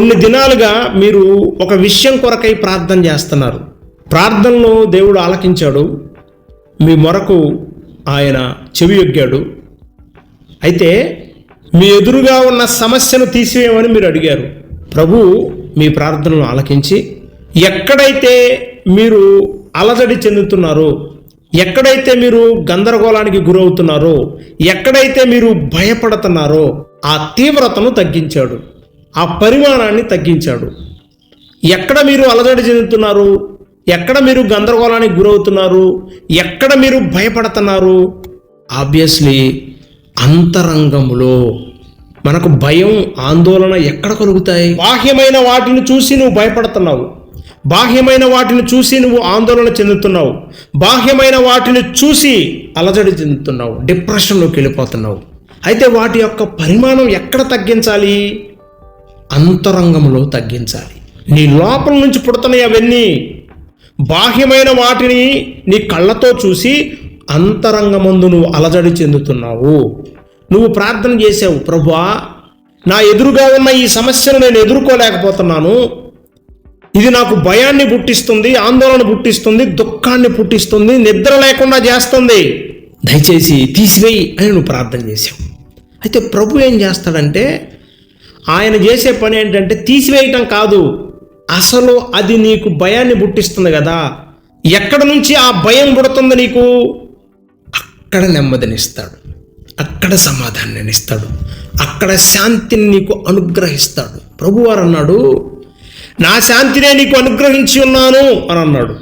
కొన్ని దినాలుగా మీరు ఒక విషయం కొరకై ప్రార్థన చేస్తున్నారు. ప్రార్థనలో దేవుడు ఆలకించాడు. మీ మొరకు ఆయన చెవి యొగ్గాడు అయితే మీ ఎదురుగా ఉన్న సమస్యను తీసివేయమని మీరు అడిగారు. ప్రభు మీ ప్రార్థనను ఆలకించి ఎక్కడైతే మీరు అలజడి చెందుతున్నారో ఎక్కడైతే మీరు గందరగోళానికి గురవుతున్నారో ఎక్కడైతే మీరు భయపడుతున్నారో ఆ తీవ్రతను తగ్గించాడు. ఆ పరిమాణాన్ని తగ్గించాడు. ఎక్కడ మీరు అలజడి చెందుతున్నారు? ఎక్కడ మీరు గందరగోళానికి గురవుతున్నారు? ఎక్కడ మీరు భయపడుతున్నారు? ఆబ్వియస్లీ అంతరంగములో మనకు భయం ఆందోళన ఎక్కడ కలుగుతాయి? బాహ్యమైన వాటిని చూసి నువ్వు భయపడుతున్నావు. బాహ్యమైన వాటిని చూసి నువ్వు ఆందోళన చెందుతున్నావు. బాహ్యమైన వాటిని చూసి అలజడి చెందుతున్నావు. డిప్రెషన్లోకి వెళ్ళిపోతున్నావు. అయితే వాటి యొక్క పరిమాణం ఎక్కడ తగ్గించాలి? అంతరంగంలో తగ్గించాలి. నీ లోపల నుంచి పుడుతున్నాయి అవన్నీ. బాహ్యమైన వాటిని నీ కళ్ళతో చూసి అంతరంగమందు నువ్వు అలజడి చెందుతున్నావు. నువ్వు ప్రార్థన చేసావు ప్రభువా నా ఎదురుగా ఉన్న ఈ సమస్యను నేను ఎదుర్కోలేకపోతున్నాను. ఇది నాకు భయాన్ని పుట్టిస్తుంది ఆందోళన పుట్టిస్తుంది దుఃఖాన్ని పుట్టిస్తుంది నిద్ర లేకుండా చేస్తుంది. దయచేసి తీసివేయి అని నువ్వు ప్రార్థన చేసావు. అయితే ప్రభు ఏం చేస్తాడంటే ఆయన చేసే పని ఏంటంటే తీసివేయటం కాదు. అసలు అది నీకు భయాన్ని పుట్టిస్తుంది కదా. ఎక్కడ నుంచి ఆ భయం పుడుతుంది నీకు? అక్కడ నెమ్మదినిస్తాడు అక్కడ సమాధానాన్ని ఇస్తాడు. అక్కడ శాంతిని నీకు అనుగ్రహిస్తాడు. ప్రభువారు అన్నాడు నా శాంతినే నీకు అనుగ్రహించి ఉన్నాను అని అన్నాడు.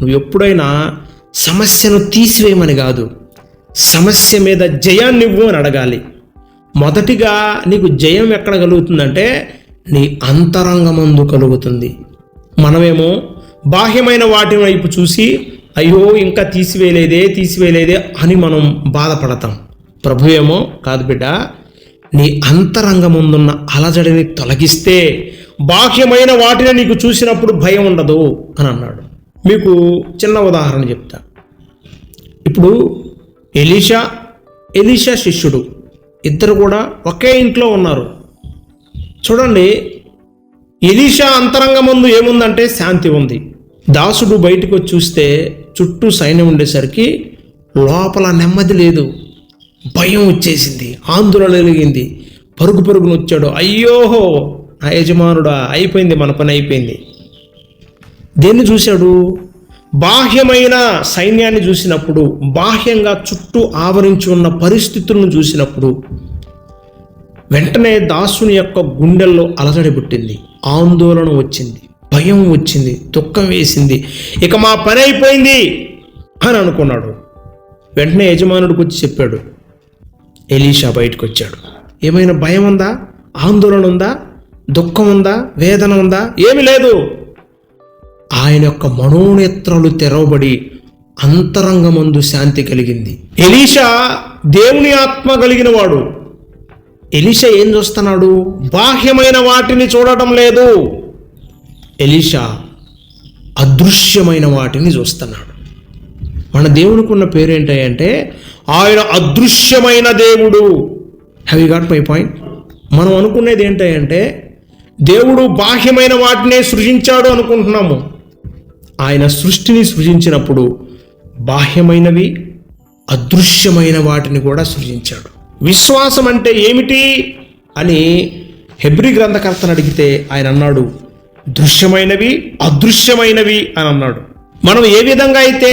నువ్వు ఎప్పుడైనా సమస్యను తీసివేయమని కాదు సమస్య మీద జయాన్ని ఇవ్వు అని అడగాలి. మొదటిగా నీకు జయం ఎక్కడ కలుగుతుందంటే నీ అంతరంగమందు కలుగుతుంది. మనమేమో బాహ్యమైన వాటి వైపు చూసి అయ్యో ఇంకా తీసివేయలేదే తీసివేయలేదే అని మనం బాధపడతాం. ప్రభు ఏమో కాదు బిడ్డ నీ అంతరంగముందున్న అలజడిని తొలగిస్తే బాహ్యమైన వాటిని నీకు చూసినప్పుడు భయం ఉండదు అని అన్నాడు. మీకు చిన్న ఉదాహరణ చెప్తా. ఇప్పుడు ఎలీషా ఎలీషా శిష్యుడు ఇద్దరు కూడా ఒకే ఇంట్లో ఉన్నారు. చూడండి ఎలీషా అంతరంగమందు ఏముందంటే శాంతి ఉంది. దాసుడు బయటకు వచ్చి చూస్తే చుట్టూ సైన్యం ఉండేసరికి లోపల నెమ్మది లేదు. భయం వచ్చేసింది ఆందోళన కలిగింది. పరుగు పరుగున వచ్చాడు అయ్యోహో నా యజమానుడా అయిపోయింది మన పని అయిపోయింది. దేన్ని చూశాడు? బాహ్యమైన సైన్యాన్ని చూసినప్పుడు బాహ్యంగా చుట్టూ ఆవరించి ఉన్న పరిస్థితులను చూసినప్పుడు వెంటనే దాసుని యొక్క గుండెల్లో అలజడి పుట్టింది ఆందోళన వచ్చింది భయం వచ్చింది దుఃఖం వేసింది. ఇక మా పని అయిపోయింది అని అనుకున్నాడు. వెంటనే యజమానుడికి వచ్చి చెప్పాడు ఎలీషా బయటకు వచ్చాడు ఏమైనా భయం ఉందా? ఆందోళన ఉందా? దుఃఖం ఉందా? వేదన ఉందా? ఏమి లేదు. ఆయన యొక్క మనోనేత్రాలు తెరవబడి అంతరంగమందు శాంతి కలిగింది. ఎలీషా దేవుని ఆత్మ కలిగిన వాడు ఎలీషా ఏం చూస్తున్నాడు? బాహ్యమైన వాటిని చూడటం లేదు. ఎలీషా అదృశ్యమైన వాటిని చూస్తున్నాడు. మన దేవునికి ఉన్న పేరు ఆయన అదృశ్యమైన దేవుడు. Have you got my point మనం అనుకునేది ఏంటంటే దేవుడు బాహ్యమైన వాటినే సృజించాడు అనుకుంటున్నాము. ఆయన సృష్టిని సృజించినప్పుడు బాహ్యమైనవి అదృశ్యమైన వాటిని కూడా సృజించాడు. విశ్వాసం అంటే ఏమిటి అని హెబ్రి గ్రంథకర్తను అడిగితే ఆయన అన్నాడు దృశ్యమైనవి అదృశ్యమైనవి అని అన్నాడు. మనం ఏ విధంగా అయితే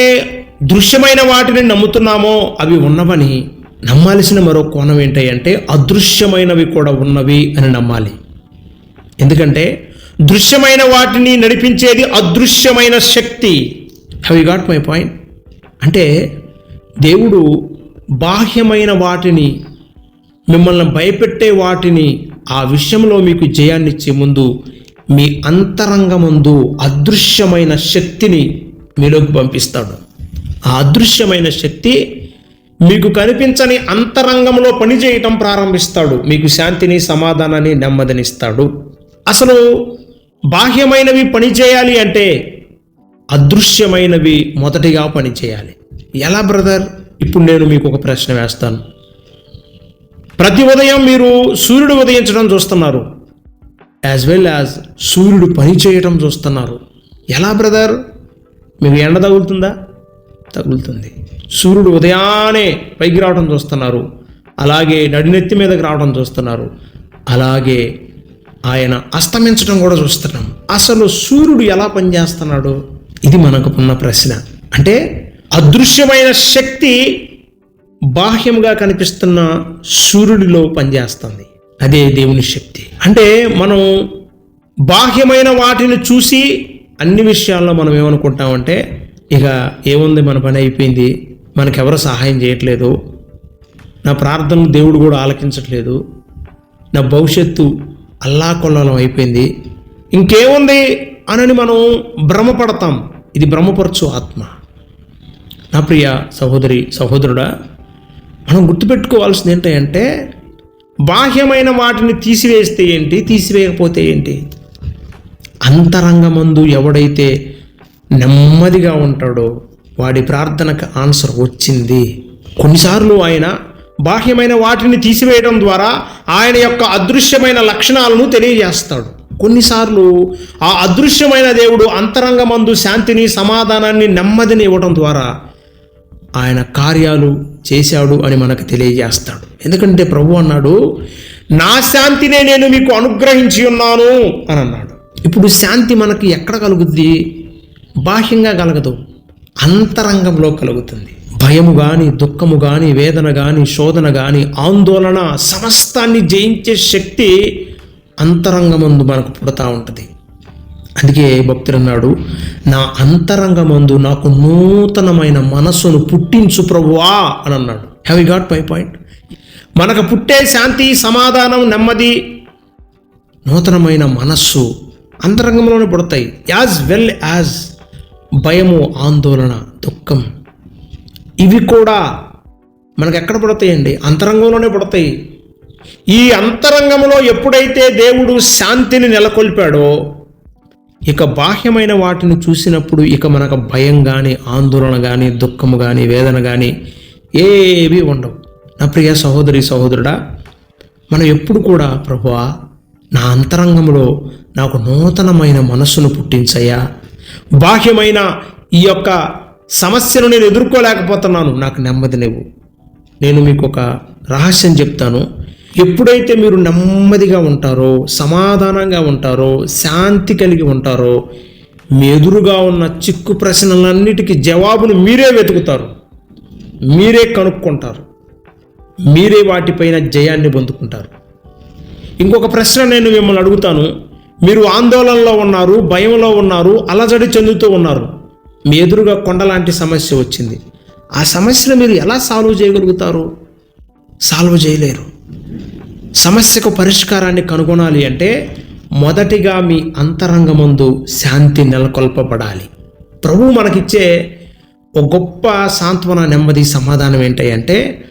దృశ్యమైన వాటిని నమ్ముతున్నామో అవి ఉన్నవని నమ్మాల్సిన మరో కోణం ఏంటంటే అంటే అదృశ్యమైనవి కూడా ఉన్నవి అని నమ్మాలి. ఎందుకంటే దృశ్యమైన వాటిని నడిపించేది అదృశ్యమైన శక్తి. Have you got my point అంటే దేవుడు బాహ్యమైన వాటిని మిమ్మల్ని భయపెట్టే వాటిని ఆ విషయంలో మీకు జయాన్నిచ్చే ముందు మీ అంతరంగమందు అదృశ్యమైన శక్తిని మీలోకి పంపిస్తాడు. ఆ అదృశ్యమైన శక్తి మీకు కనిపించని అంతరంగంలో పనిచేయటం ప్రారంభిస్తాడు. మీకు శాంతిని సమాధానాన్ని నెమ్మదినిస్తాడు అసలు బాహ్యమైనవి పనిచేయాలి అంటే అదృశ్యమైనవి మొదటిగా పనిచేయాలి ఎలా బ్రదర్? ఇప్పుడు నేను మీకు ఒక ప్రశ్న వేస్తాను. ప్రతి ఉదయం మీరు సూర్యుడు ఉదయించడం చూస్తున్నారు. యాజ్ వెల్ యాజ్ సూర్యుడు పని చేయటం చూస్తున్నారు. ఎలా బ్రదర్? మీకు ఎండ తగులుతుందా? తగులుతుంది. సూర్యుడు ఉదయాన్నే పైకి రావడం చూస్తున్నారు. అలాగే నడినెత్తి మీదకి రావడం చూస్తున్నారు. అలాగే ఆయన అస్తమించడం కూడా చూస్తున్నాం. అసలు సూర్యుడు ఎలా పనిచేస్తున్నాడు? ఇది మనకు ఉన్న ప్రశ్న. అంటే అదృశ్యమైన శక్తి బాహ్యంగా కనిపిస్తున్న సూర్యుడిలో పనిచేస్తుంది. అదే దేవుని శక్తి. అంటే మనం బాహ్యమైన వాటిని చూసి అన్ని విషయాల్లో మనం ఏమనుకుంటామంటే ఇక ఏముంది మన పని అయిపోయింది మనకెవరు సహాయం చేయట్లేదు నా ప్రార్థనలు దేవుడు కూడా ఆలకించట్లేదు నా భవిష్యత్తు అల్లాకొల్లం అయిపోయింది. ఇంకేముంది అనని మనం భ్రమపడతాం. ఇది భ్రమపరచు ఆత్మ. నా ప్రియ సహోదరి సహోదరుడా మనం గుర్తుపెట్టుకోవాల్సింది ఏంటంటే బాహ్యమైన వాటిని తీసివేస్తే ఏంటి తీసివేయకపోతే ఏంటి? అంతరంగమందు ఎవడైతే నెమ్మదిగా ఉంటాడో వాడి ప్రార్థనకు ఆన్సర్ వచ్చింది. కొన్నిసార్లు ఆయన బాహ్యమైన వాటిని తీసివేయడం ద్వారా ఆయన యొక్క అదృశ్యమైన లక్షణాలను తెలియజేస్తాడు. కొన్నిసార్లు ఆ అదృశ్యమైన దేవుడు అంతరంగమందు శాంతిని సమాధానాన్ని నెమ్మదిని ఇవ్వడం ద్వారా ఆయన కార్యాలు చేశాడు అని మనకు తెలియజేస్తాడు. ఎందుకంటే ప్రభు అన్నాడు నా శాంతినే నేను మీకు అనుగ్రహించి ఉన్నాను అని అన్నాడు. ఇప్పుడు శాంతి మనకి ఎక్కడ కలుగుద్ది? బాహ్యంగా కలగదు అంతరంగంలో కలుగుతుంది. భయము కానీ దుఃఖము కానీ వేదన కానీ శోధన కానీ ఆందోళన సమస్తాన్ని జయించే శక్తి అంతరంగమందు మనకు పుడతా ఉంటుంది. అందుకే భక్తుడు అన్నాడు నా అంతరంగమందు నాకు నూతనమైన మనస్సును పుట్టించు ప్రభువా అని అన్నాడు. Have you got my point మనకు పుట్టే శాంతి సమాధానం నెమ్మది నూతనమైన మనస్సు అంతరంగంలోనే పుడతాయి. యాజ్ వెల్ యాజ్ భయము ఆందోళన దుఃఖం. ఇవి కూడా మనకు ఎక్కడ పుడతాయండి? అంతరంగంలోనే పుడతాయి. ఈ అంతరంగంలో ఎప్పుడైతే దేవుడు శాంతిని నెలకొల్పాడో ఇక బాహ్యమైన వాటిని చూసినప్పుడు ఇక మనకు భయం కానీ ఆందోళన కానీ దుఃఖము కానీ వేదన కానీ ఏవి ఉండవు. నా ప్రియ సహోదరి సహోదరుడా మనం ఎప్పుడు కూడా ప్రభువా నా అంతరంగంలో నాకు నూతనమైన మనస్సును పుట్టించయ్యా. బాహ్యమైన ఈ యొక్క సమస్యను నేను ఎదుర్కోలేకపోతున్నాను. నాకు నెమ్మది లేవు. నేను మీకు ఒక రహస్యం చెప్తాను. ఎప్పుడైతే మీరు నెమ్మదిగా ఉంటారో సమాధానంగా ఉంటారో శాంతి కలిగి ఉంటారో మీ ఎదురుగా ఉన్న చిక్కు ప్రశ్నలన్నిటికీ జవాబును మీరే వెతుకుతారు. మీరే కనుక్కుంటారు. మీరే వాటిపైన జయాన్ని పొందుకుంటారు. ఇంకొక ప్రశ్న నేను మిమ్మల్ని అడుగుతాను. మీరు ఆందోళనలో ఉన్నారు భయంలో ఉన్నారు అలజడి చెందుతూ ఉన్నారు. మీ ఎదురుగా కొండలాంటి సమస్య వచ్చింది. ఆ సమస్యను మీరు ఎలా సాల్వ్ చేయగలుగుతారు? సాల్వ్ చేయలేరు. సమస్యకు పరిష్కారాన్ని కనుగొనాలి అంటే మొదటిగా మీ అంతరంగమందు శాంతి నెలకొల్పబడాలి. ప్రభు మనకిచ్చే ఒక గొప్ప సాంత్వన నెమ్మది సమాధానం ఏంటంటే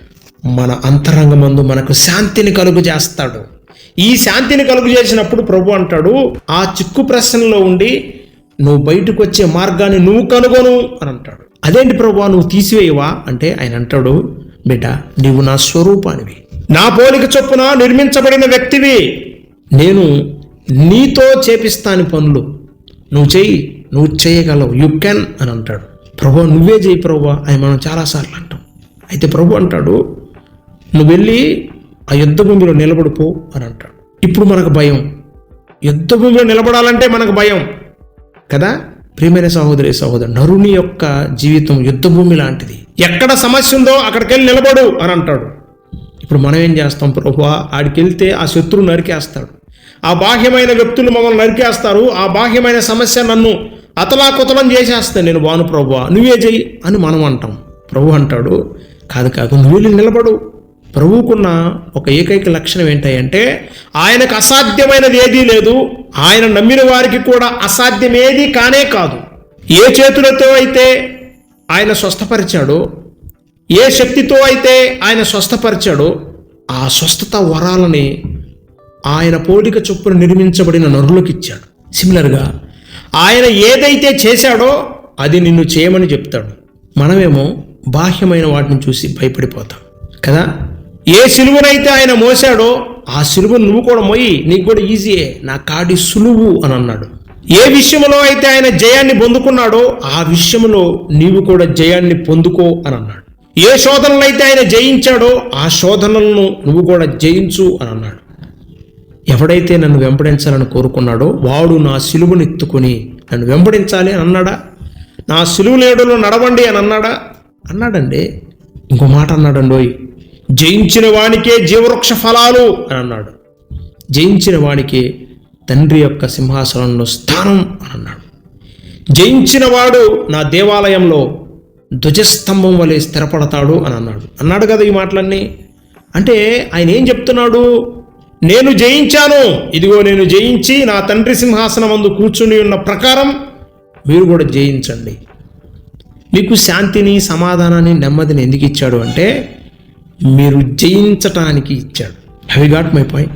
మన అంతరంగమందు మనకు శాంతిని కలుగు చేస్తాడు. ఈ శాంతిని కలుగు చేసినప్పుడు ప్రభు అంటాడు ఆ చిక్కు ప్రశ్నలో ఉండి నువ్వు బయటకు వచ్చే మార్గాన్ని నువ్వు కనుగొను అని అంటాడు. అదేంటి ప్రభు నువ్వు తీసివేయవా? అంటే ఆయన అంటాడు బిడ్డ నీవు నా స్వరూపానివి. నా పోలిక చొప్పున నిర్మించబడిన వ్యక్తివి. నేను నీతో చేపిస్తాను పనులు నువ్వు చెయ్యి నువ్వు చేయగలవు. యు కెన్ అని అంటాడు. ప్రభు నువ్వే చేయి ప్రభు అని మనం చాలాసార్లు అంటాం. అయితే ప్రభు అంటాడు నువ్వు వెళ్ళి ఆ యుద్ధ భూమిలో నిలబడిపో అని అంటాడు. ఇప్పుడు మనకు భయం. యుద్ధ భూమిలో నిలబడాలంటే మనకు భయం. కదా? ప్రియమైన సహోదరి సహోదరు నరుని యొక్క జీవితం యుద్ధభూమి లాంటిది. ఎక్కడ సమస్య ఉందో అక్కడికి వెళ్ళి నిలబడు అని అంటాడు. ఇప్పుడు మనం ఏం చేస్తాం ప్రభు? ఆడికి వెళ్తే ఆ శత్రువు నరికేస్తాడు. ఆ బాహ్యమైన వ్యక్తులు మమ్మల్ని నరికేస్తారు. ఆ బాహ్యమైన సమస్య నన్ను అతలాకుతలం చేసేస్తాను నేను బాను ప్రభు నువ్వే చెయ్యి అని మనం అంటాం. ప్రభు అంటాడు కాదు కాదు నువ్వు వెళ్ళి నిలబడు. ప్రభువుకున్న ఒక ఏకైక లక్షణం ఏంటంటే ఆయనకు అసాధ్యమైనది ఏదీ లేదు. ఆయన నమ్మిన వారికి కూడా అసాధ్యమేది కానే కాదు. ఏ చేతులతో అయితే ఆయన స్వస్థపరిచాడో ఏ శక్తితో అయితే ఆయన స్వస్థపరిచాడో ఆ స్వస్థత వరాలని ఆయన పోలిక చొప్పున నిర్మించబడిన నరులకు ఇచ్చాడు సిమిలర్గా ఆయన ఏదైతే చేశాడో అది నిన్ను చేయమని చెప్తాడు. మనమేమో బాహ్యమైన వాటిని చూసి భయపడిపోతాం. కదా? ఏ సిలువనైతే ఆయన మోసాడో ఆ సిలువను నువ్వు కూడా మోయి నీకు కూడా ఈజీయే నా కాడి సులువు అని అన్నాడు. ఏ విషయంలో అయితే ఆయన జయాన్ని పొందుకున్నాడో ఆ విషయంలో నీవు కూడా జయాన్ని పొందుకో అని అన్నాడు. ఏ శోధనలైతే ఆయన జయించాడో ఆ శోధనలను నువ్వు కూడా జయించు అని అన్నాడు. ఎవడైతే నన్ను వెంబడించాలని కోరుకున్నాడో వాడు నా సిలువను ఎత్తుకొని నన్ను వెంబడించాలి అని అన్నాడా? నా సిలువు లేడులో నడవండి అని అన్నాడా? అన్నాడండి. ఇంకో మాట అన్నాడండి ఓయ్. జయించిన వానికే జీవవృక్ష ఫలాలు అని అన్నాడు. జయించిన వానికే తండ్రి యొక్క సింహాసనంలో స్థానం అని అన్నాడు. జయించిన వాడు నా దేవాలయంలో ధ్వజస్తంభం వలె స్థిరపడతాడు అని అన్నాడు. అన్నాడు కదా ఈ మాటలన్నీ? అంటే ఆయన ఏం చెప్తున్నాడు? నేను జయించాను. ఇదిగో నేను జయించి నా తండ్రి సింహాసనం అందు కూర్చుని ఉన్న ప్రకారం మీరు కూడా జయించండి. మీకు శాంతిని సమాధానాన్ని నెమ్మదిని ఎందుకు ఇచ్చాడు అంటే మీరు జయించటానికి ఇచ్చాడు. హ్యావ్ గాట్ మై పాయింట్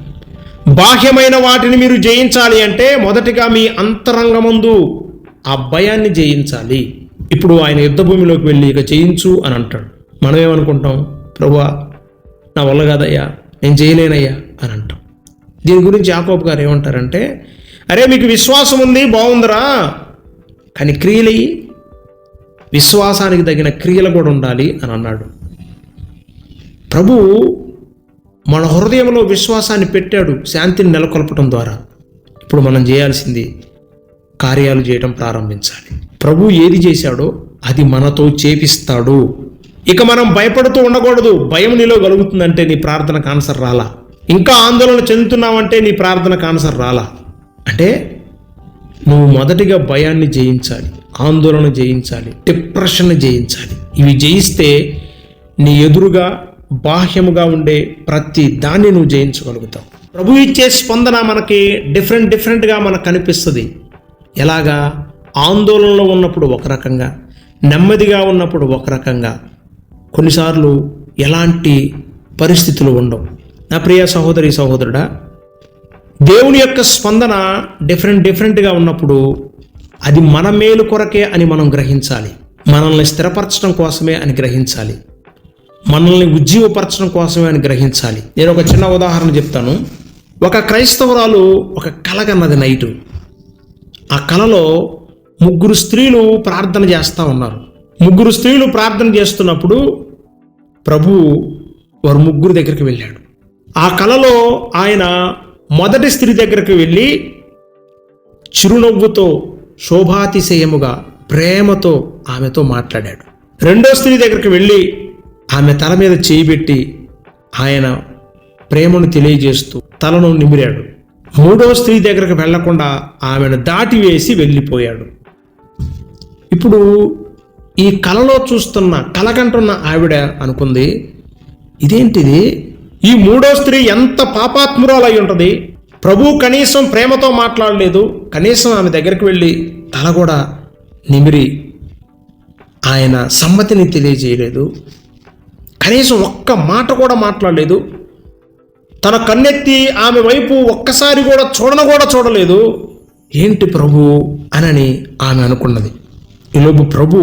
బాహ్యమైన వాటిని మీరు జయించాలి అంటే మొదటిగా మీ అంతరంగమందు ఆ భయాన్ని జయించాలి. ఇప్పుడు ఆయన యుద్ధ భూమిలోకి వెళ్ళి ఇక జయించు అని అంటాడు. మనం ఏమనుకుంటాం ప్రభువా నా వల్ల కాదయ్యా నేను చేయలేనయ్యా అని అంటాం. దీని గురించి యాకోబ్ గారు ఏమంటారంటే అరే మీకు విశ్వాసం ఉంది బాగుందిరా. కానీ క్రియలయ్యి విశ్వాసానికి తగిన క్రియలు కూడా ఉండాలి అని అన్నాడు. ప్రభు మన హృదయంలో విశ్వాసాన్ని పెట్టాడు శాంతిని నెలకొల్పటం ద్వారా. ఇప్పుడు మనం చేయాల్సింది కార్యాలు చేయడం ప్రారంభించాలి. ప్రభు ఏది చేశాడో అది మనతో చేపిస్తాడు. ఇక మనం భయపడుతూ ఉండకూడదు. భయం నీలో కలుగుతుందంటే నీ ప్రార్థనకు ఆన్సర్ రాలా. ఇంకా ఆందోళన చెందుతున్నావంటే నీ ప్రార్థనకు ఆన్సర్ రాలా. అంటే నువ్వు మొదటిగా భయాన్ని జయించాలి. ఆందోళన జయించాలి. డిప్రెషన్ జయించాలి. ఇవి జయిస్తే నీ ఎదురుగా బాహ్యముగా ఉండే ప్రతి దాన్ని నువ్వు జయించగలుగుతావు. ప్రభు ఇచ్చే స్పందన మనకి డిఫరెంట్ డిఫరెంట్గా మనకు కనిపిస్తుంది. ఎలాగా? ఆందోళనలో ఉన్నప్పుడు ఒక రకంగా నెమ్మదిగా ఉన్నప్పుడు ఒక రకంగా. కొన్నిసార్లు ఎలాంటి పరిస్థితులు ఉండవు. నా ప్రియ సహోదరి సహోదరుడా దేవుని యొక్క స్పందన డిఫరెంట్ డిఫరెంట్గా ఉన్నప్పుడు అది మన మేలు కొరకే అని మనం గ్రహించాలి. మనల్ని స్థిరపరచడం కోసమే అని గ్రహించాలి. మనల్ని ఉజ్జీవపరచడం కోసమే అని గ్రహించాలి. నేను ఒక చిన్న ఉదాహరణ చెప్తాను. ఒక క్రైస్తవురాలు ఒక కలగన్నది నైటు. ఆ కలలో ముగ్గురు స్త్రీలు ప్రార్థన చేస్తూ ఉన్నారు. ముగ్గురు స్త్రీలు ప్రార్థన చేస్తున్నప్పుడు ప్రభు వారు ముగ్గురు దగ్గరికి వెళ్ళాడు. ఆ కలలో ఆయన మొదటి స్త్రీ దగ్గరికి వెళ్ళి చిరునవ్వుతో శోభాతిశయముగా ప్రేమతో ఆమెతో మాట్లాడాడు. రెండో స్త్రీ దగ్గరికి వెళ్ళి ఆమె తల మీద చేయిబెట్టి ఆయన ప్రేమను తెలియజేస్తూ తలను నిమిరాడు. మూడో స్త్రీ దగ్గరకు వెళ్ళకుండా ఆమెను దాటి వేసి వెళ్ళిపోయాడు. ఇప్పుడు ఈ కలలో చూస్తున్న కలకంటున్న ఆవిడ అనుకుంది ఇదేంటిది? ఈ మూడో స్త్రీ ఎంత పాపాత్మురాలై ఉంటుంది. ప్రభు కనీసం ప్రేమతో మాట్లాడలేదు. కనీసం ఆమె దగ్గరికి వెళ్ళి తల కూడా నిమిరి ఆయన సమ్మతిని తెలియజేయలేదు. కనీసం ఒక్క మాట కూడా మాట్లాడలేదు. తన కన్నెత్తి ఆమె వైపు ఒక్కసారి కూడా చూడను కూడా చూడలేదు. ఏంటి ప్రభు అనని ఆమె అనుకున్నది. ఈలోపు ప్రభు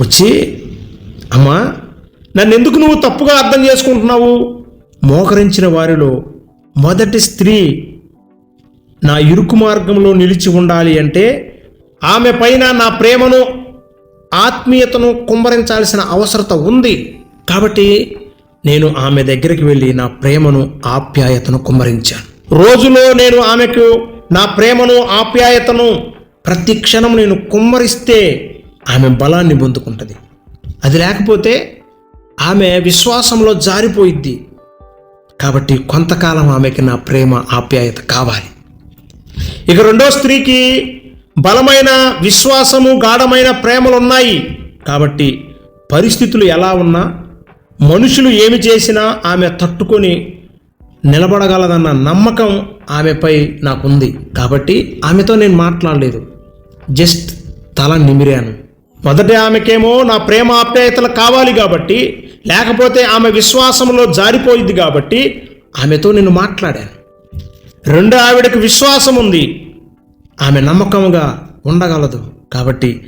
వచ్చి అమ్మా నన్ను ఎందుకు నువ్వు తప్పుగా అర్థం చేసుకుంటున్నావు? మోకరించిన వారిలో మొదటి స్త్రీ నా ఇరుకు మార్గంలో నిలిచి ఉండాలి అంటే ఆమె పైన నా ప్రేమను ఆత్మీయతను కుమ్మరించాల్సిన అవసరత ఉంది. కాబట్టి నేను ఆమె దగ్గరికి వెళ్ళి నా ప్రేమను ఆప్యాయతను కుమ్మరించాను. రోజులో నేను ఆమెకు నా ప్రేమను ఆప్యాయతను ప్రతి క్షణం నేను కుమ్మరిస్తే ఆమె బలాన్ని పొందుకుంటుంది. అది లేకపోతే ఆమె విశ్వాసంలో జారిపోయిద్ది. కాబట్టి కొంతకాలం ఆమెకి నా ప్రేమ ఆప్యాయత కావాలి. ఇక రెండో స్త్రీకి బలమైన విశ్వాసము గాఢమైన ప్రేమలు ఉన్నాయి. కాబట్టి పరిస్థితులు ఎలా ఉన్నా మనుషులు ఏమి చేసినా ఆమె తట్టుకొని నిలబడగలదన్న నమ్మకం ఆమెపై నాకుంది. కాబట్టి ఆమెతో నేను మాట్లాడలేదు. జస్ట్ తల నిమిరాను. మొదట ఆమెకేమో నా ప్రేమ ఆప్యాయతలు కావాలి కాబట్టి లేకపోతే ఆమె విశ్వాసంలో జారిపోయింది కాబట్టి ఆమెతో నేను మాట్లాడాను. రెండో ఆవిడకు విశ్వాసం ఉంది. ఆమె నమ్మకంగా ఉండగలదు. కాబట్టి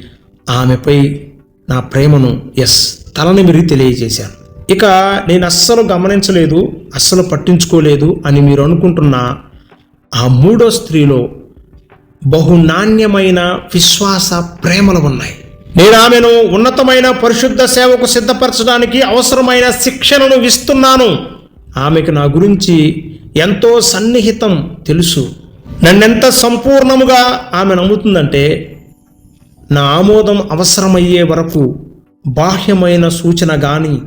ఆమెపై నా ప్రేమను ఎస్ తలనిమిరి తెలియజేశాను. ఇక నేను అస్సలు గమనించలేదు అస్సలు పట్టించుకోలేదు అని మీరు అనుకుంటున్న ఆ మూడో స్త్రీలో బహు నాణ్యమైన విశ్వాస ప్రేమలు ఉన్నాయి. నేను ఆమెను ఉన్నతమైన పరిశుద్ధ సేవకు సిద్ధపరచడానికి అవసరమైన శిక్షణను ఇస్తున్నాను. ఆమెకు నా గురించి ఎంతో సన్నిహితం తెలుసు. నన్నెంత సంపూర్ణముగా ఆమె నమ్ముతుందంటే నా ఆమోదం అవసరమయ్యే వరకు బాహ్యమైన సూచన కానీ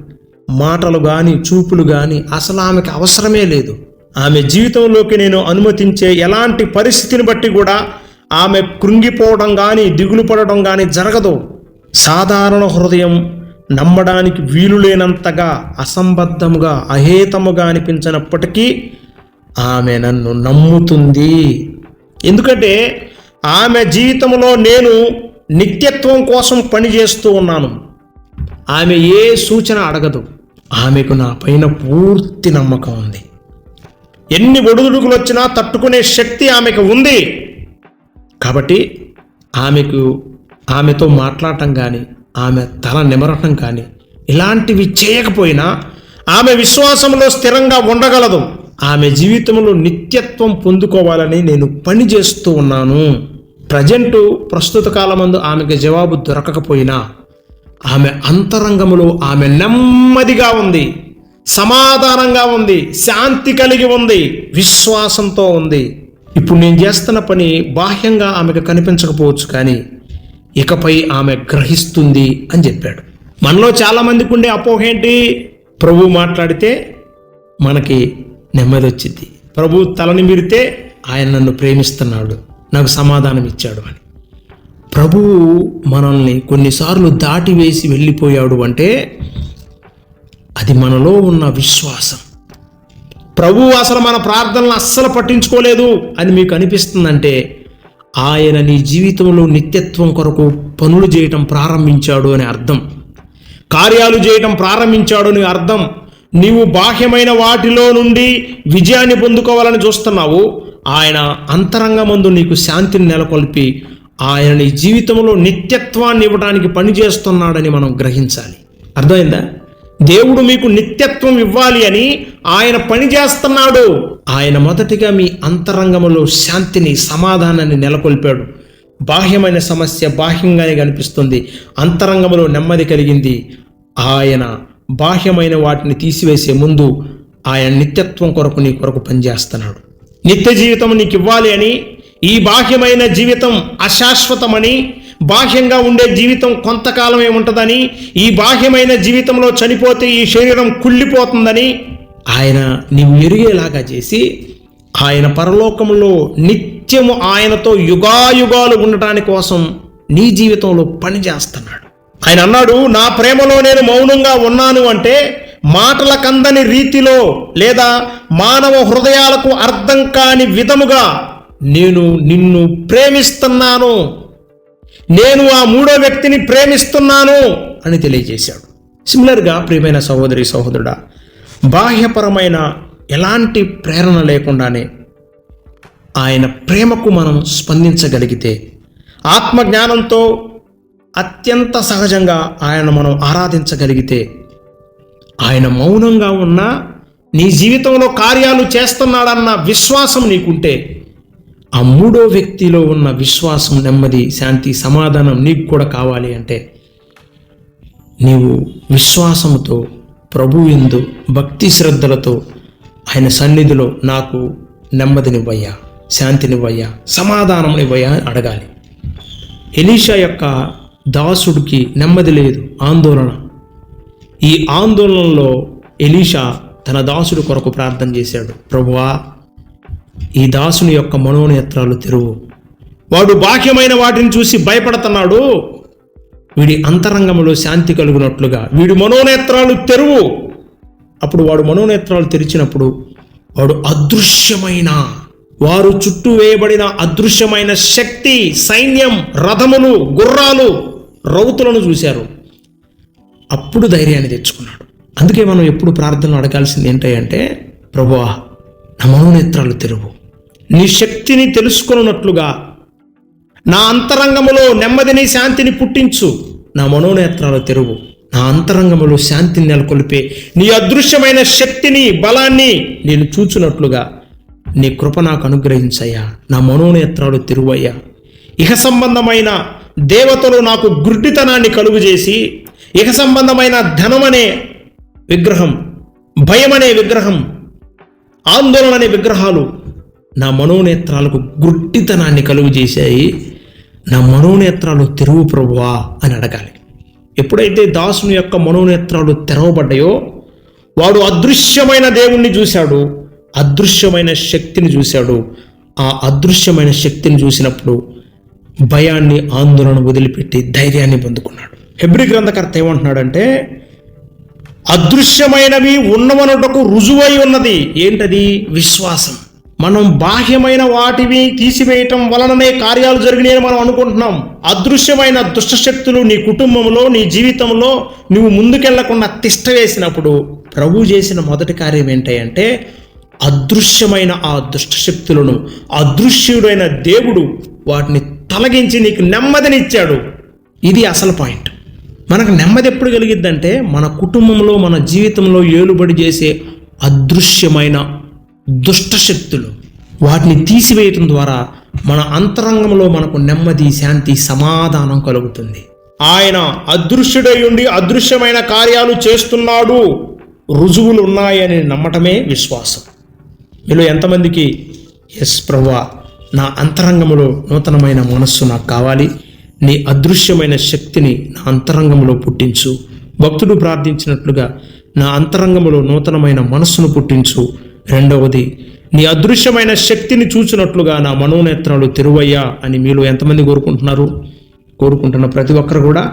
మాటలు కానీ చూపులు కానీ అసలు ఆమెకి అవసరమే లేదు. ఆమె జీవితంలోకి నేను అనుమతించే ఎలాంటి పరిస్థితిని బట్టి కూడా ఆమె కృంగిపోవడం కానీ దిగులు పడడం కానీ జరగదు. సాధారణ హృదయం నమ్మడానికి వీలు లేనంతగా అసంబద్ధముగా అహేతముగా అనిపించినప్పటికీ ఆమె నన్ను నమ్ముతుంది. ఎందుకంటే ఆమె జీవితంలో నేను నిత్యత్వం కోసం పనిచేస్తూ ఉన్నాను. ఆమె ఏ సూచన అడగదు. ఆమెకు నా పైన పూర్తి నమ్మకం ఉంది. ఎన్ని ఒడుదుడుకులు వచ్చినా తట్టుకునే శక్తి ఆమెకు ఉంది. కాబట్టి ఆమెకు ఆమెతో మాట్లాడటం కానీ ఆమె తల నిమరటం కానీ ఇలాంటివి చేయకపోయినా ఆమె విశ్వాసంలో స్థిరంగా ఉండగలదు. ఆమె జీవితంలో నిత్యత్వం పొందుకోవాలని నేను పని చేస్తూ ఉన్నాను. ప్రజెంటు ప్రస్తుత కాలమందు ఆమెకు జవాబు దొరకకపోయినా ఆమె అంతరంగములో ఆమె నెమ్మదిగా ఉంది సమాధానంగా ఉంది శాంతి కలిగి ఉంది విశ్వాసంతో ఉంది. ఇప్పుడు నేను చేస్తున్న పని బాహ్యంగా ఆమెకు కనిపించకపోవచ్చు కానీ ఇకపై ఆమె గ్రహిస్తుంది అని చెప్పాడు. మనలో చాలామందికి ఉండే అపోహ ఏంటి? ప్రభు మాట్లాడితే మనకి నెమ్మది వచ్చింది. ప్రభు తలని మిరితే ఆయన నన్ను ప్రేమిస్తున్నాడు నాకు సమాధానం ఇచ్చాడు అని. ప్రభువు మనల్ని కొన్నిసార్లు దాటివేసి వెళ్ళిపోయాడు అంటే అది మనలో ఉన్న విశ్వాసం. ప్రభువు అసలు మన ప్రార్థనలు అస్సలు పట్టించుకోలేదు అని మీకు అనిపిస్తుందంటే ఆయన నీ జీవితంలో నిత్యత్వం కొరకు పనులు చేయటం ప్రారంభించాడు అని అర్థం. కార్యాలు చేయటం ప్రారంభించాడు అని అర్థం. నీవు బాహ్యమైన వాటిలో నుండి విజయాన్ని పొందుకోవాలని చూస్తున్నావు. ఆయన అంతరంగమందు నీకు శాంతిని నెలకొల్పి ఆయన నీ జీవితంలో నిత్యత్వాన్ని ఇవ్వడానికి పనిచేస్తున్నాడని మనం గ్రహించాలి. అర్థమైందా? దేవుడు మీకు నిత్యత్వం ఇవ్వాలి అని ఆయన పని చేస్తున్నాడు. ఆయన మొదటిగా మీ అంతరంగంలో శాంతిని సమాధానాన్ని నెలకొల్పాడు. బాహ్యమైన సమస్య బాహ్యంగానే కనిపిస్తుంది. అంతరంగంలో నెమ్మది కలిగింది. ఆయన బాహ్యమైన వాటిని తీసివేసే ముందు ఆయన నిత్యత్వం కొరకు నీ కొరకు పనిచేస్తున్నాడు. నిత్య జీవితం నీకు ఇవ్వాలి అని ఈ బాహ్యమైన జీవితం అశాశ్వతమని బాహ్యంగా ఉండే జీవితం కొంతకాలమే ఉంటుందని ఈ బాహ్యమైన జీవితంలో చనిపోతే ఈ శరీరం కుళ్ళిపోతుందని ఆయన నీవు ఎరిగేలాగా చేసి ఆయన పరలోకంలో నిత్యము ఆయనతో యుగాయుగాలు ఉండటాని కోసం నీ జీవితంలో పని చేస్తున్నాడు. ఆయన అన్నాడు నా ప్రేమలో నేను మౌనంగా ఉన్నాను అంటే మాటల కందని రీతిలో లేదా మానవ హృదయాలకు అర్థం కాని విధముగా నేను నిన్ను ప్రేమిస్తున్నాను. నేను ఆ మూడో వ్యక్తిని ప్రేమిస్తున్నాను అని తెలియజేశాడు. సిమిలర్గా ప్రియమైన సహోదరి సహోదరుడా బాహ్యపరమైన ఎలాంటి ప్రేరణ లేకుండానే ఆయన ప్రేమకు మనం స్పందించగలిగితే ఆత్మజ్ఞానంతో అత్యంత సహజంగా ఆయన మనం ఆరాధించగలిగితే ఆయన మౌనంగా ఉన్నా నీ జీవితంలో కార్యాలు చేస్తున్నాడన్న విశ్వాసం నీకుంటే ఆ మూడో వ్యక్తిలో ఉన్న విశ్వాసం నెమ్మది శాంతి సమాధానం నీకు కూడా కావాలి అంటే నీవు విశ్వాసముతో ప్రభు ఎందు భక్తి శ్రద్ధలతో ఆయన సన్నిధిలో నాకు నెమ్మదినివ్వయ్యా శాంతినివ్వయ్యా సమాధానంనివ్వయ్యా అని అడగాలి. ఎలీషా యొక్క దాసుడికి నెమ్మది లేదు ఆందోళన. ఈ ఆందోళనలో ఎలీషా తన దాసుడు కొరకు ప్రార్థన చేశాడు. ప్రభువా ఈ దాసుని యొక్క మనోనేత్రాలు తెరువు. వాడు బాహ్యమైన వాటిని చూసి భయపడుతున్నాడు. వీడి అంతరంగంలో శాంతి కలుగునట్లుగా వీడి మనోనేత్రాలు తెరువు. అప్పుడు వాడు మనోనేత్రాలు తెరిచినప్పుడు వాడు అదృశ్యమైన వారు చుట్టూ వేయబడిన అదృశ్యమైన శక్తి సైన్యం రథములు గుర్రాలు రౌతులను చూశారు. అప్పుడు ధైర్యాన్ని తెచ్చుకున్నాడు. అందుకే మనం ఎప్పుడు ప్రార్థనలు అడగాల్సింది ఏంటంటే ప్రభువా నా మనోనేత్రాలు తెరువు. నీ శక్తిని తెలుసుకున్నట్లుగా నా అంతరంగములో నెమ్మదిని శాంతిని పుట్టించు. నా మనోనేత్రాలు తెరువు. నా అంతరంగములో శాంతిని నెలకొల్పే. నీ అదృశ్యమైన శక్తిని బలాన్ని నేను చూచున్నట్లుగా నీ కృప నాకు అనుగ్రహించయ్యా. నా మనోనేత్రాలు తెరువయ్యా. ఇహ సంబంధమైన దేవతలు నాకు గుడ్డితనాన్ని కలుగు చేసి ఇహ సంబంధమైన ధనమనే విగ్రహం భయమనే విగ్రహం ఆందోళన అనే విగ్రహాలు నా మనోనేత్రాలకు గుట్టితనాన్ని కలుగు చేశాయి. నా మనోనేత్రాలు తెరువు ప్రభువా అని అడగాలి. ఎప్పుడైతే దాసుని యొక్క మనోనేత్రాలు తెరవబడ్డాయో వాడు అదృశ్యమైన దేవుణ్ణి చూశాడు అదృశ్యమైన శక్తిని చూశాడు. ఆ అదృశ్యమైన శక్తిని చూసినప్పుడు భయాన్ని ఆందోళన వదిలిపెట్టి ధైర్యాన్ని పొందుకున్నాడు. హెబ్రి గ్రంథకర్త ఏమంటున్నాడంటే అదృశ్యమైనవి ఉన్నవనుటకు రుజువై ఉన్నది. ఏంటది? విశ్వాసం. మనం బాహ్యమైన వాటిని తీసివేయటం వలననే కార్యాలు జరిగినాయని మనం అనుకుంటున్నాం. అదృశ్యమైన దుష్టశక్తులు నీ కుటుంబంలో నీ జీవితంలో నువ్వు ముందుకెళ్ళకుండా తిష్ట వేసినప్పుడు ప్రభు చేసిన మొదటి కార్యం ఏంటంటే అదృశ్యమైన ఆ దుష్టశక్తులను అదృశ్యుడైన దేవుడు వాటిని తొలగించి నీకు నెమ్మదినిచ్చాడు. ఇది అసలు పాయింట్. మనకు నెమ్మది ఎప్పుడు కలిగిద్దంటే మన కుటుంబంలో మన జీవితంలో ఏలుబడి చేసే అదృశ్యమైన దుష్టశక్తులు. వాటిని తీసివేయటం ద్వారా మన అంతరంగంలో మనకు నెమ్మది శాంతి సమాధానం కలుగుతుంది. ఆయన అదృశ్యుడై ఉండి అదృశ్యమైన కార్యాలు చేస్తున్నాడు. రుజువులు ఉన్నాయని నమ్మటమే విశ్వాసం. మీలో ఎంతమందికి ఎస్ ప్రభా నా అంతరంగంలో నూతనమైన మనస్సు నాకు కావాలి. నీ అదృశ్యమైన శక్తిని నా అంతరంగంలో పుట్టించు. భక్తుడు ప్రార్థించినట్లుగా నా అంతరంగంలో నూతనమైన మనస్సును పుట్టించు. రెండవది నీ అదృశ్యమైన శక్తిని చూచినట్లుగా నా మనోనేత్రాలు తెరువయ్యా అని మీలో ఎంతమంది కోరుకుంటున్నారు? కోరుకుంటున్న ప్రతి ఒక్కరు కూడా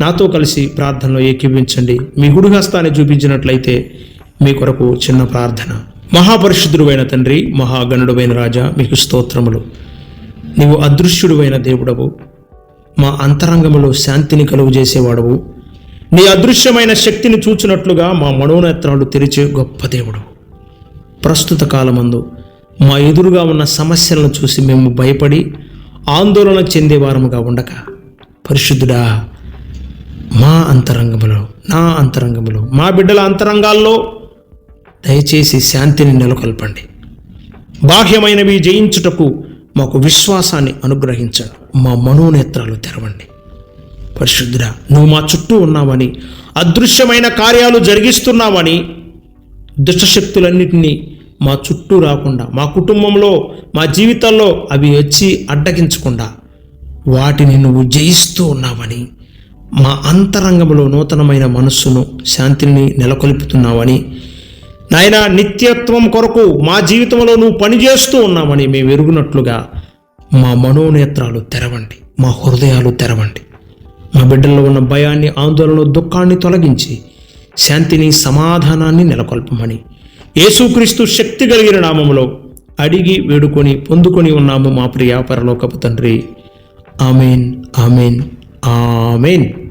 నాతో కలిసి ప్రార్థనలో ఏకీవించండి మీ గుడి హస్తాన్ని చూపించినట్లయితే మీ కొరకు చిన్న ప్రార్థన. మహాపరిశుద్ధుడువైన తండ్రి మహాగణుడువైన రాజా మీకు స్తోత్రములు. నీవు అదృశ్యుడువైన దేవుడవు. మా అంతరంగములో శాంతిని కలుగు చేసేవాడవు నీ అదృశ్యమైన శక్తిని చూచినట్లుగా మా మనోనేత్రాలు తెరిచే గొప్ప దేవుడు. ప్రస్తుత కాలమందు మా ఎదురుగా ఉన్న సమస్యలను చూసి మేము భయపడి ఆందోళన చెందేవారముగా ఉండక. పరిశుద్ధుడా మా అంతరంగములో నా అంతరంగములో మా బిడ్డల అంతరంగాల్లో దయచేసి శాంతిని నెలకొల్పండి. బాహ్యమైనవి జయించుటకు మాకు విశ్వాసాన్ని అనుగ్రహించండి మా మనోనేత్రాలు తెరవండి. పరిశుద్ధుడా నువ్వు మా చుట్టూ ఉన్నావని అదృశ్యమైన కార్యాలు జరిగిస్తున్నావని దుష్టశక్తులన్నింటినీ మా చుట్టూ రాకుండా మా కుటుంబంలో మా జీవితాల్లో అవి వచ్చి అడ్డగించకుండా వాటిని నువ్వు జయిస్తూ ఉన్నావని మా అంతరంగంలో నూతనమైన మనస్సును శాంతిని నెలకొల్పుతున్నావని నాయన నిత్యత్వం కొరకు మా జీవితంలో నువ్వు పనిచేస్తూ ఉన్నామని మేము ఎరుగునట్లుగా మా మనోనేత్రాలు తెరవండి మా హృదయాలు తెరవండి. మా బిడ్డల్లో ఉన్న భయాన్ని ఆందోళన దుఃఖాన్ని తొలగించి శాంతిని సమాధానాన్ని నెలకొల్పమని యేసుక్రీస్తు శక్తి కలిగిన నామములో అడిగి వేడుకొని పొందుకొని ఉన్నాము మా ప్రియ పరలోకపు తండ్రి. Amen amen amen.